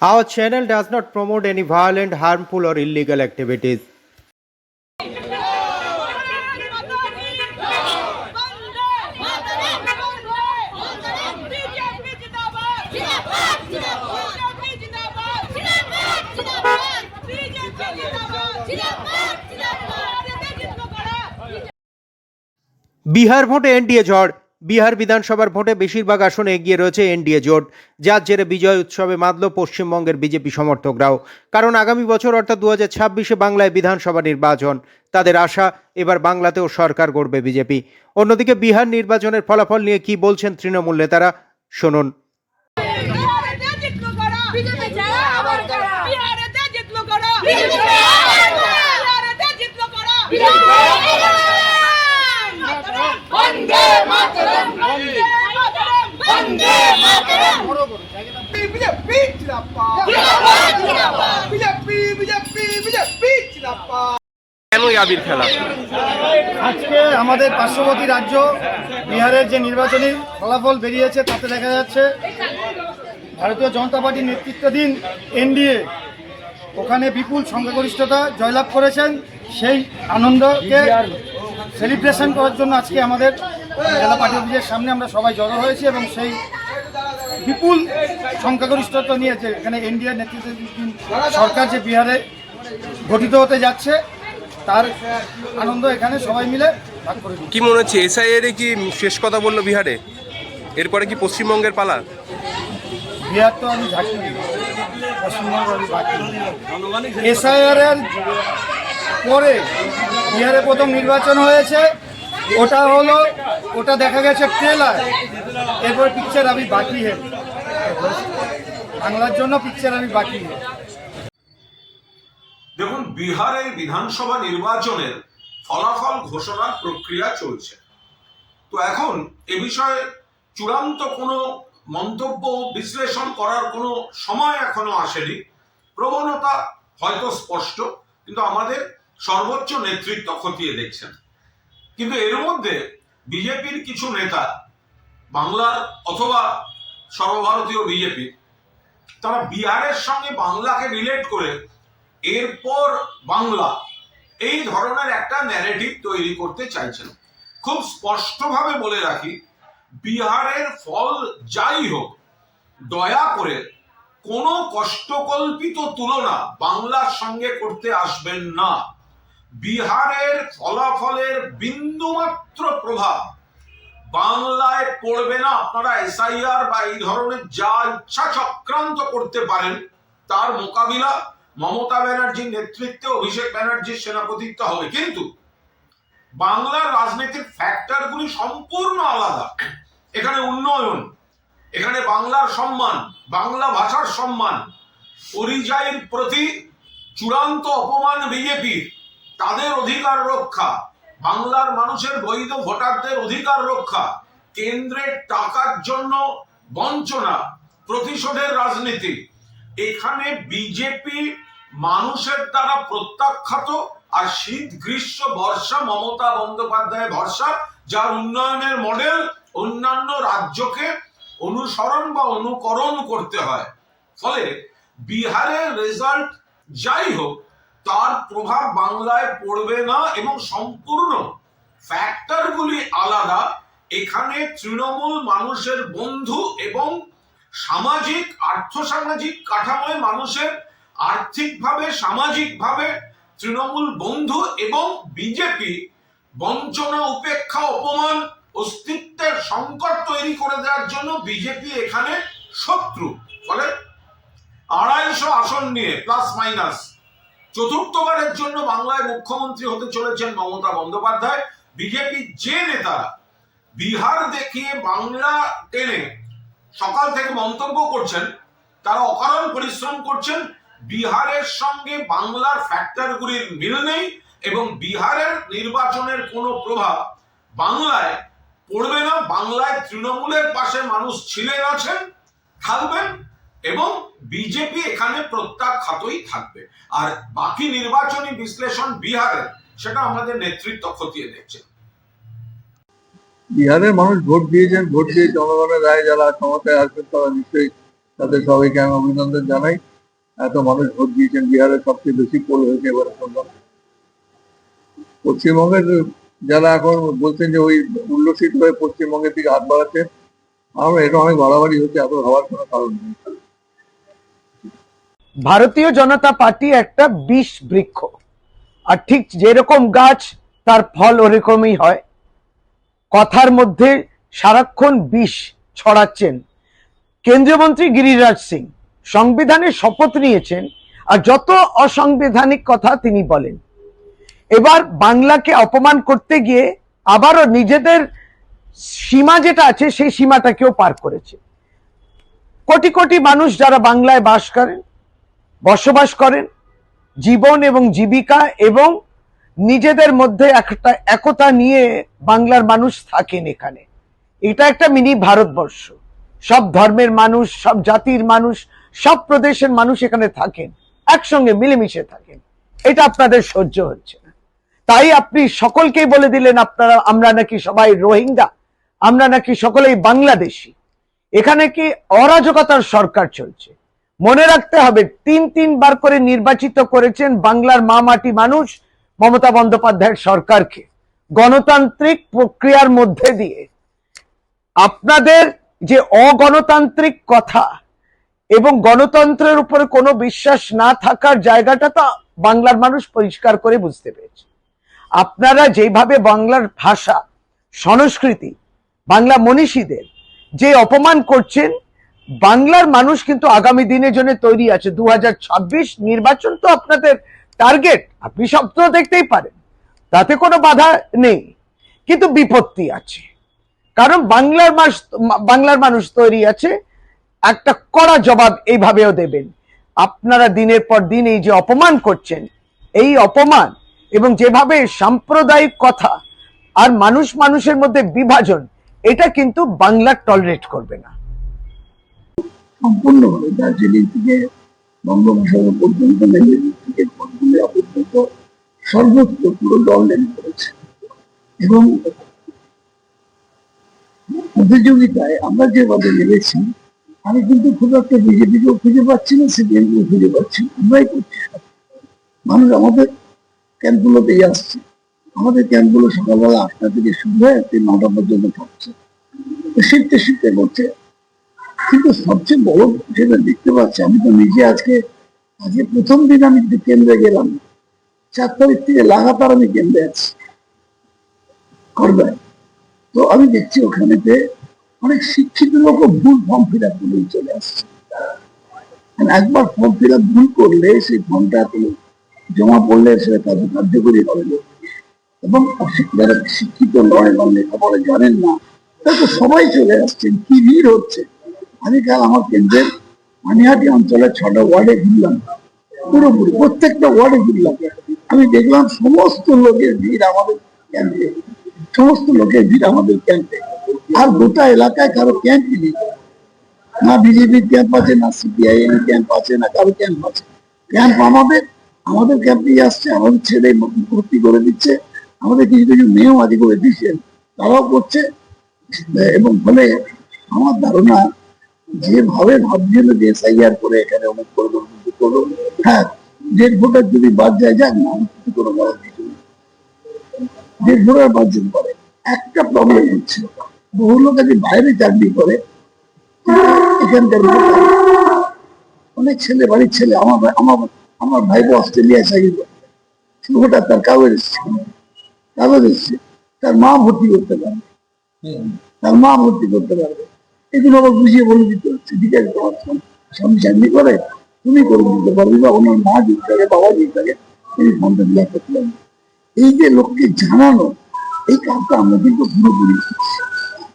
Our channel does not promote any violent, harmful, or illegal activities. Bihar ভোটে NDA ঝড় বিহার বিধানসভার ভোটে বেশিরভাগ আসনে এগিয়ে রয়েছে এনডিএ জোট। যার জেরে বিজয় উৎসবে মাতল পশ্চিমবঙ্গের বিজেপি সমর্থকরাও। কারণ আগামী বছর অর্থাৎ দু হাজার ছাব্বিশে বাংলায় বিধানসভা নির্বাচন। তাদের আশা এবার বাংলাতেও সরকার গড়বে বিজেপি। অন্যদিকে বিহার নির্বাচনের ফলাফল নিয়ে কি বলছেন তৃণমূল নেতারা শুনুন। বিহারেতে জিতলো আবার খেলা? আজকে আমাদের পার্শ্ববর্তী রাজ্য বিহারের যে নির্বাচনী ফলাফল বেরিয়েছে তাতে দেখা যাচ্ছে ভারতীয় জনতা পার্টির নেতৃত্বাধীন এনডিএ ওখানে বিপুল সংখ্যাগরিষ্ঠতা জয়লাভ করেছেন। সেই আনন্দকে সেলিব্রেশন করার জন্য আজকে আমাদের জেলা পার্টি অফিসের সামনে আমরা সবাই জড়ো হয়েছি এবং সেই বিপুল সংখ্যাগরিষ্ঠতা নিয়ে যে এখানে এনডিএর নেতৃত্বাধীন সরকার যে বিহারে গঠিত হতে যাচ্ছে তার আনন্দ এখানে সবাই মিলে ভাগ করে কি মনে হচ্ছে এসআইআর কি শেষ কথা বলল বিহারে? এরপরে কি পশ্চিমবঙ্গের পালা? বিহার তো আমি ঝাঁকি পশ্চিমবঙ্গ আমি বাকি এসআইআর পরে বিহারে প্রথম নির্বাচন হয়েছে ওটা হলো, ওটা দেখা গেছে ট্রেলার এরপর পিকচার আমি বাকি হে। বাংলার জন্য পিকচার আমি বাকি হে। দেখুন, বিহারে বিধানসভা নির্বাচনের ফলাফল ঘোষণার প্রক্রিয়া চলছে। তো এখন এ বিষয়ে চূড়ান্ত কোনো মন্তব্য বিশ্লেষণ করার কোনো সময় এখনও আসেনি। প্রবণতা হয়তো স্পষ্ট, কিন্তু আমাদের সর্বোচ্চ নেতৃত্ব খতিয়ে দেখছেন। কিন্তু এর মধ্যে বিজেপির কিছু নেতা, বাংলার অথবা সর্বভারতীয় বিজেপি, তারা বিহারের সঙ্গে বাংলাকে রিলেট করে এরপর বাংলা এই ধরনের একটা ন্যারেটিভ তৈরি করতে চাইছেন। খুব স্পষ্টভাবে বলে রাখি, বিহারের ফল যাই হোক, দয়া করে কোনো কষ্টকল্পিত তুলনা বাংলার সঙ্গে করতে আসবেন না। বিহারের ফলাফলের বিন্দুমাত্র প্রভাব বাংলায় পড়বে না। আপনারা এসআইআর বা এই ধরনের যা ইচ্ছা চক্রান্ত করতে পারেন, তার মোকাবিলা মমতা ব্যানার্জির নেতৃত্বে অভিষেক ব্যানার্জির সেনাপতিত্ব হবে। কিন্তু বাংলার রাজনীতির ফ্যাক্টরগুলি সম্পূর্ণ আলাদা। এখানে উন্নয়ন, এখানে বাংলার সম্মান, বাংলা ভাষার সম্মান, পরিযায়ীর প্রতি চূড়ান্ত অপমান বিজেপির। তাদের অধিকার রক্ষা। বাংলার মানুষের বৈধ ভোটারদের অধিকার রক্ষা। কেন্দ্রের টাকার জন্য বঞ্চনা, প্রতিশোধের রাজনীতি। এখানে বিজেপি মানুষের দ্বারা প্রত্যাখ্যাত আর শীত গ্রীষ্ম বর্ষা, মমতা বন্দ্যোপাধ্যায় ভরসা যার উন্নয়নের মডেল অন্যান্য রাজ্যকে অনুসরণ বা অনুকরণ করতে হয়। ফলে বিহারের রেজাল্ট যাই হোক তার প্রভাব বাংলায় পড়বে না এবং সম্পূর্ণ ফ্যাক্টরগুলি আলাদা। এখানে তৃণমূল মানুষের বন্ধু এবং সামাজিক, আর্থসামাজিক কাঠামোয় মানুষের আর্থিকভাবে, সামাজিকভাবে তৃণমূল বন্ধু এবং বিজেপি বঞ্চনা, উপেক্ষা, অপমান, অস্তিত্বের সংকট তৈরি করে দেওয়ার জন্য বিজেপি এখানে শত্রু। ফলে আড়াইশো আসন নিয়ে প্লাস মাইনাস চতুর্থবারের জন্য বাংলায় মুখ্যমন্ত্রী হতে চলেছেন মমতা বন্দ্যোপাধ্যায়। বিজেপি যে নেতারা বিহার দেখিয়ে বাংলা টেনে সকাল থেকে মন্তব্য করছেন, তারা অকারণ পরিশ্রম করছেন। বিহারের সঙ্গে বাংলার ফ্যাক্টরগুলির মিল নেই এবং বিহারের নির্বাচনের কোনো প্রভাব বাংলায় পড়বে না। বাংলায় তৃণমূলের পাশে মানুষ ছিলেন, আছেন, থাকবেন। এবং বিজেপি এখানে প্রত্যাখ্যাতই থাকবে। আর বাকি নির্বাচনী বিশ্লেষণ বিহারের, সেটা আমাদের নেতৃত্ব খতিয়ে দেখছে। বিহারের মানুষ ভোট দিয়েছেন, ভোট দিয়ে জনগণের রায় যারা ক্ষমতায় আসবেন তারা নিশ্চয়ই তাদের সবাইকে আমি অভিনন্দন জানাই। এত মানুষ ভোট দিয়েছেন বিহারের সবচেয়ে বেশি পোল হয়েছে এবারে পশ্চিমবঙ্গের যারা এখন বলছেন যে ওই উল্লসিত হয়ে পশ্চিমবঙ্গের দিকে হাত বাড়াচ্ছে, আমার এটা অনেক বাড়াবাড়ি হচ্ছে, এত হওয়ার কোনো কারণ নেই। ভারতীয় জনতা পার্টি একটা বিষ বৃক্ষ। আর ঠিক যেরকম গাছ, তার ফল ওরকমই হয়। কথার মধ্যে সারাক্ষণ বিষ ছড়াচ্ছেন। কেন্দ্রীয় মন্ত্রী গিরিরাজ সিং সংবিধানের শপথ নিয়েছেন আর যত অসাংবিধানিক কথা তিনি বলেন। এবার বাংলাকে অপমান করতে গিয়ে আবারও নিজেদের সীমা যেটা আছে, সেই সীমাটাকেও পার করেছে। কোটি কোটি মানুষ যারা বাংলায় বাস করেন বসবাস করেন, জীবন এবং জীবিকা এবং নিজেদের মধ্যে একটা একতা নিয়ে বাংলার মানুষ থাকেন এখানে। এটা একটা মিনি ভারতবর্ষ। সব ধর্মের মানুষ, সব জাতির মানুষ, সব প্রদেশের মানুষ এখানে থাকেন, একসঙ্গে মিলেমিশে থাকেন। এটা আপনাদের সহ্য হচ্ছে না। তাই আপনি সকলকেই বলে দিলেন, আপনারা, আমরা নাকি সবাই রোহিঙ্গা, আমরা নাকি সকলেই বাংলাদেশি। এখানে কি অরাজকতার সরকার চলছে? মনে রাখতে হবে, তিন তিনবার করে নির্বাচিত করেছেন বাংলার মা মাটি মানুষ, মমতা বন্দ্যোপাধ্যায়ের সরকারকে। গণতান্ত্রিক প্রক্রিয়ার মধ্যে দিয়ে আপনাদের যে অগণতান্ত্রিক কথা এবং গণতন্ত্রের উপরে কোনো বিশ্বাস না থাকার জায়গাটা তো বাংলার মানুষ পরিষ্কার করে বুঝতে পেরেছে। আপনারা যেভাবে বাংলার ভাষা, সংস্কৃতি, বাংলা মনীষীদের যে অপমান করছেন বাংলার মানুষ কিন্তু আগামী দিনের জন্য তৈরি আছে। দু হাজার ছাব্বিশ নির্বাচন তো আপনাদের টার্গেট আপনি স্বপ্ন দেখতেই পারেন। তাতে কোনো বাধা নেই। কিন্তু বিপত্তি আছে। কারণ বাংলার মাস, বাংলার মানুষ তৈরি আছে। একটা কড়া জবাব এইভাবেও দেবেন। আপনারা দিনের পর দিন এই যে অপমান করছেন, এই অপমান এবং যেভাবে সাম্প্রদায়িক কথা আর মানুষ মানুষের মধ্যে বিভাজন, এটা কিন্তু বাংলা টলারেট করবে না। সম্পূর্ণভাবে দার্জিলিং থেকে বঙ্গোপসাগর পর্যন্ত নেমে থেকে পুরুলিয়া পর্যন্ত সর্বত্র পুরো দল নেমে পড়েছে এবং প্রতিযোগিতায় আমরা যেভাবে নেমেছি, আমি কিন্তু খুব একটা বিজেপিকেও খুঁজে পাচ্ছি না, সিপিএমকেও খুঁজে পাচ্ছি না। আমরাই করছি। মানুষ আমাদের ক্যাম্পগুলোতেই আসছে আমাদের ক্যাম্পগুলো সকালবেলা আটটা থেকে শুরু হয়ে নটা পর্যন্ত থাকছে শিখতে শিখতে করছে কিন্তু সবচেয়ে বড় যেটা দেখতে পাচ্ছি, আমি তো নিজে আজকে আজকে প্রথম দিন আমি কেন্দ্রে গেলাম। চার তারিখ থেকে লাগাতার আমি কেন্দ্রে আছি। করবেন। তো আমি দেখছি ওখানেতে অনেক শিক্ষিত লোক ভুল ফর্ম ফিল আপ করে চলে আসছে। মানে একবার ফর্ম ফিল আপ ভুল করলে সেই ফর্মটা তুমি জমা পড়লে সেটা তাদের কার্যকরী হবে এবং যারা শিক্ষিত নয় বা লেখাপড়া জানেন না, তারা সবাই চলে আসছেন, কি ভিড় হচ্ছে? আমি কাল আমার কেন্দ্রের মানিহাটি অঞ্চলের ছটা ওয়ার্ডে ঘুরলাম। পুরোপুরি, প্রত্যেকটা ওয়ার্ডে ঘুরলাম। আমি দেখলাম সমস্ত লোকের ভিড় আমাদের ক্যাম্পে। সমস্ত লোকের ভিড় আমাদের ক্যাম্পে। আর গোটা এলাকায় কারও ক্যাম্পই নেই। না বিজেপির ক্যাম্প আছে, না সিপিআইএম ক্যাম্প আছে, না কারও ক্যাম্প আছে। ক্যাম্প আমাদের আমাদের ক্যাম্পেই আসছে, আমাদের ছেলে ভর্তি করে দিচ্ছে। আমাদের কিছু কিছু মেয়েও আদি করে দিচ্ছেন তারাও করছে। এবং ফলে আমার ধারণা যেভাবে ভাবছিল যে এসআইআর করে এখানে অমুক করব অমুক করব হ্যাঁ ডেড ভোটার যদি বাদ যায় যাক না কিছু কোনো বলার কিছু নেই ডেড ভোটার বাদ যেতে পারে একটা প্রবলেম হচ্ছে। বহু লোক আছে বাইরে চাকরি করে এখানকার অনেক ছেলে বাড়ির ছেলে আমার ভাই- আমার আমার ভাই অস্ট্রেলিয়ায় চাকরি করে। সে ভোটার তার কাগজ এসছে। কাগজ এসছে। তার মা ভর্তি করতে পারবে। তার মা ভর্তি করতে পারবে। এগুলো আবার বুঝিয়ে বলে দিতে হচ্ছে ঠিক আছে তোমার স্বামী- চাকরি করে, তুমি করে দিতে পারবে বা ওনার মা যদি থাকে বাবা যদি থাকে তুমি ফর্মটা ফিল করতে পারবে এই যে লোককে জানানো, এই কাজটা আমরা কিন্তু পুরোপুরি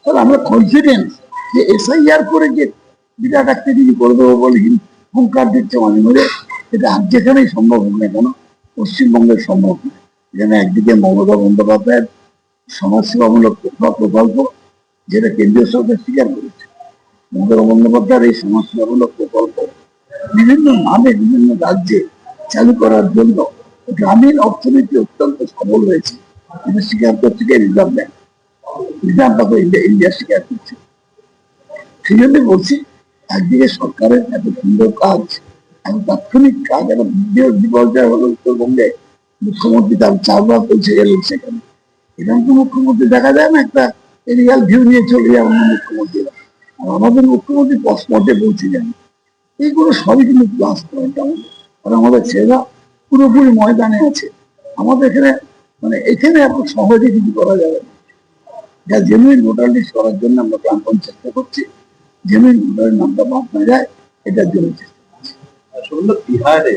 তাহলে আমরা কনফিডেন্স যে এসআইআর করে যে বিরাট একটা কিছু করে দেবো বলে হুঙ্কার দিচ্ছে মাঝে মাঝে। এটা আর যেখানেই সম্ভব হোক না কেন, পশ্চিমবঙ্গের সম্ভব না। এখানে একদিকে মমতা বন্দ্যোপাধ্যায়ের সমাজসেবামূলক প্রকল্প, যেটা কেন্দ্রীয় সরকার স্বীকার করেছে। মমতা বন্দ্যোপাধ্যায়ের এই সমাজসেবামূলক প্রকল্প। বিভিন্ন নামে বিভিন্ন রাজ্যে চালু করার জন্য গ্রামীণ অর্থনীতি অত্যন্ত সবল হয়েছে। এটা স্বীকার করছে কে? Reserve bank reserve bank India India স্বীকার করছে। সেই জন্য বলছি, একদিকে সরকারের এত সুন্দর কাজ আমি তাৎক্ষণিক কাজ ভিডিও বিপর্যয় হলো উত্তরবঙ্গে মুখ্যমন্ত্রী তার চারবার পৌঁছে গেলেন সেখানে। এরকম তো মুখ্যমন্ত্রী দেখা যায় না, একটা এরিয়াল ভিউ নিয়ে চলে যায় অন্য মুখ্যমন্ত্রীরা আর আমাদের মুখ্যমন্ত্রী পথে পৌঁছে যান এইগুলো সবই কিন্তু প্লাস পয়েন্ট আমাদের আর আমাদের ছেলেরা পুরোপুরি ময়দানে আছে। আমাদের এখানে মানে এখানে এত সহজে কিছু করা যাবে না। যা জেনুইন ভোটার লিস্ট করার জন্য আমরা প্রাণপণ চেষ্টা করছি। জেনুইন ভোটারের নামটা বাদ না যায়, এটার জন্য চেষ্টা করছি। বিহারে